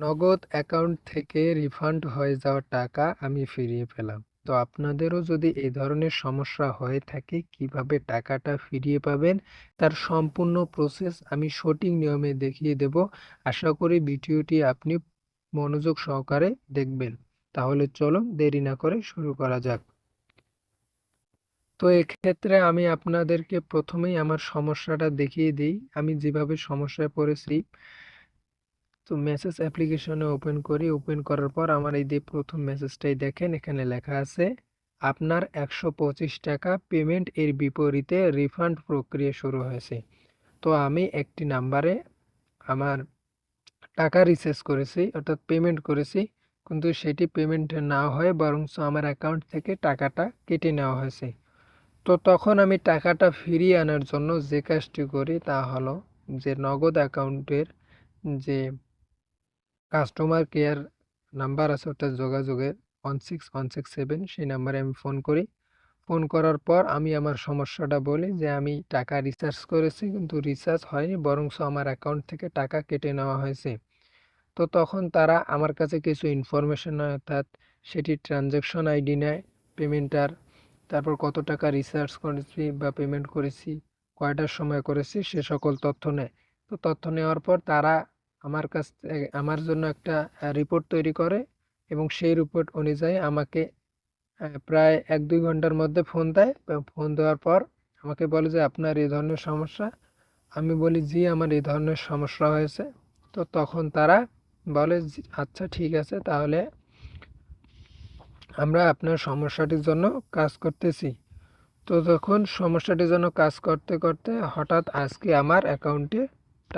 নগদ অ্যাকাউন্ট থেকে রিফান্ড হয়ে যাওয়া টাকা আমি ফিরিয়ে পেলাম। তো আপনাদেরও যদি এই ধরনের সমস্যা হয়ে থাকে, কীভাবে টাকাটা ফিরিয়ে পাবেন, তার সম্পূর্ণ প্রসেস আমি সঠিক নিয়মে দেখিয়ে দেব। আশা করি ভিডিওটি আপনি মনোযোগ সহকারে দেখবেন। তাহলে চলো দেরি না করে শুরু করা যাক। তো এক্ষেত্রে আমি আপনাদেরকে প্রথমেই আমার সমস্যাটা দেখিয়ে দিই। আমি যেভাবে সমস্যায় পড়েছি তো মেসেজ অ্যাপ্লিকেশনে ওপেন করি। ওপেন করার পর আমার এই যে প্রথম মেসেজটাই দেখেন, এখানে লেখা আছে, আপনার একশো পঁচিশ টাকা পেমেন্ট এর বিপরীতে রিফান্ড প্রক্রিয়া শুরু হয়েছে। তো আমি একটি নাম্বারে আমার টাকা রিচার্জ করেছি, অর্থাৎ পেমেন্ট করেছি, কিন্তু সেটি পেমেন্ট না হয়ে বরং আমার অ্যাকাউন্ট থেকে টাকাটা কেটে নেওয়া হয়েছে। তো তখন আমি টাকাটা ফিরিয়ে আনার জন্য যে কাজটি করি তা হলো যে নগদ অ্যাকাউন্টের যে কাস্টমার কেয়ার নাম্বার আছে, অর্থাৎ যোগাযোগের one six one six seven সেই নাম্বারে আমি ফোন করি। ফোন করার পর আমি আমার সমস্যাটা বলি যে, আমি টাকা রিচার্জ করেছি, কিন্তু রিচার্জ হয়নি বরং আমার অ্যাকাউন্ট থেকে টাকা কেটে নেওয়া হয়েছে। তো তখন তারা আমার কাছে কিছু ইনফরমেশন নেয়, অর্থাৎ সেটি ট্রানজ্যাকশন আইডি নেয় পেমেন্টার তারপর কত টাকা রিচার্জ করেছি বা পেমেন্ট করেছি, কয়টার সময় করেছি, সে সকল তথ্য নেয়। তো তথ্য নেওয়ার পর তারা আমার কাছ আমার জন্য একটা রিপোর্ট তৈরি করে এবং সেই রিপোর্ট অনুযায়ী আমাকে প্রায় এক দুই ঘণ্টার মধ্যে ফোন দেয়। ফোন দেওয়ার পর আমাকে বলে যে, আপনার এই ধরনের সমস্যা। আমি বলি, জি, আমার এই ধরনের সমস্যা হয়েছে। তো তখন তারা বলে আচ্ছা ঠিক আছে, তাহলে আমরা আপনার সমস্যাটির জন্য কাজ করতেছি। তো তখন সমস্যাটির জন্য কাজ করতে করতে হঠাৎ আজকে আমার অ্যাকাউন্টে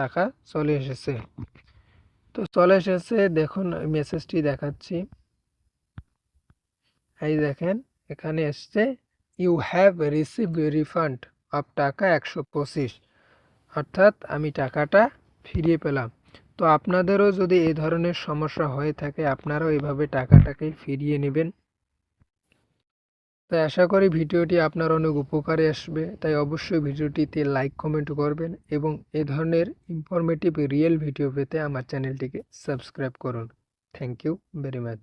টাকা চলে এসেছে। তো চলে এসেছে, দেখুন মেসেজটি দেখাচ্ছি। এই দেখেন, এখানে এসছে you have receive refund of টাকা একশো পঁচিশ। অর্থাৎ আমি টাকাটা ফিরিয়ে পেলাম। তো আপনাদেরও যদি এই ধরনের সমস্যা হয়ে থাকে, আপনারাও এভাবে টাকাটাকে ফিরিয়ে নেবেন। তাই আশা করি ভিডিওটি আপনার অনেক উপকারে আসবে। তাই অবশ্যই ভিডিওটিতে লাইক কমেন্ট করবেন এবং এ ধরনের ইনফরমেটিভ রিয়েল ভিডিও পেতে আমার চ্যানেলটিকে সাবস্ক্রাইব করুন। Thank you very much